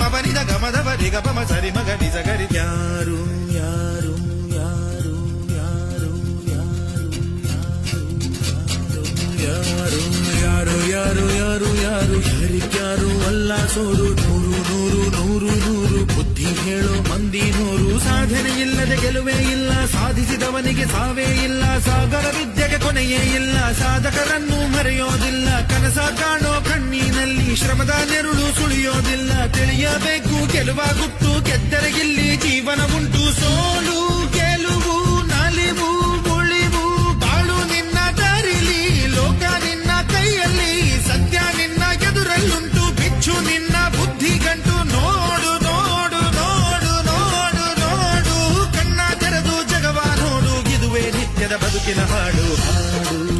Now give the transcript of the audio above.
ಮಬನಿದ ಗಮದವ ರಿಗ ಪಮ ಸರಿ ಮಗ ನಿಜ ಗರಿ ಯಾರು ಯಾರು ಯಾರು ಯಾರು ಯಾರು ಯಾರು ಯಾರು ಯಾರು ಯಾರು ಯಾರು ಅಲ್ಲ ಸೋರು ನೂರು ನೂರು ನೂರು ನೂರು ಬುದ್ಧಿ ಹೇಳೋ ಮಂದಿ ನೂರು ಸಾಧನೆ ಇಲ್ಲದೆ ಗೆಲುವೇ ಇಲ್ಲ ಸಾಧಿಸಿದವನಿಗೆ ಸಾವೇ ಇಲ್ಲ ಸಾಗರ ವಿದ್ಯೆಗೆ ಕೊನೆಯೇ ಇಲ್ಲ ಸಾಧಕರನ್ನು ಮರೆಯೋದಿಲ್ಲ ಕನಸ ಕಾಣೋ ಕಣ್ಣಿನಲ್ಲಿ ಶ್ರಮದ ನೆರುಳು ಸುಳಿಯೋದಿಲ್ಲ, ತಿಳಿಯಬೇಕು. ಗೆಲುವ ಗುಟ್ಟು ಗೆದ್ದರೆ ಇಲ್ಲಿ ಜೀವನ ಉಂಟು. ಸೋಲು, ಗೆಲುವು, ನಲಿವು ಮುಳಿವು ಬಾಳು ನಿನ್ನ ತರಿಲಿ ಲೋಕ ನಿನ್ನ ಕೈಯಲ್ಲಿ. ಸತ್ಯ ನಿನ್ನ ಎದುರಲ್ಲುಂಟು. ಬಿಚ್ಚು ನಿನ್ನ ಬುದ್ಧಿ ಗಂಟು ನೋಡು ನೋಡು ನೋಡು ನೋಡು ನೋಡು. ಕಣ್ಣ ತೆರೆದು ಜಗವ ನೋಡು. ಇದುವೇ ನಿತ್ಯದ ಬದುಕಿನ ಹಾಡು.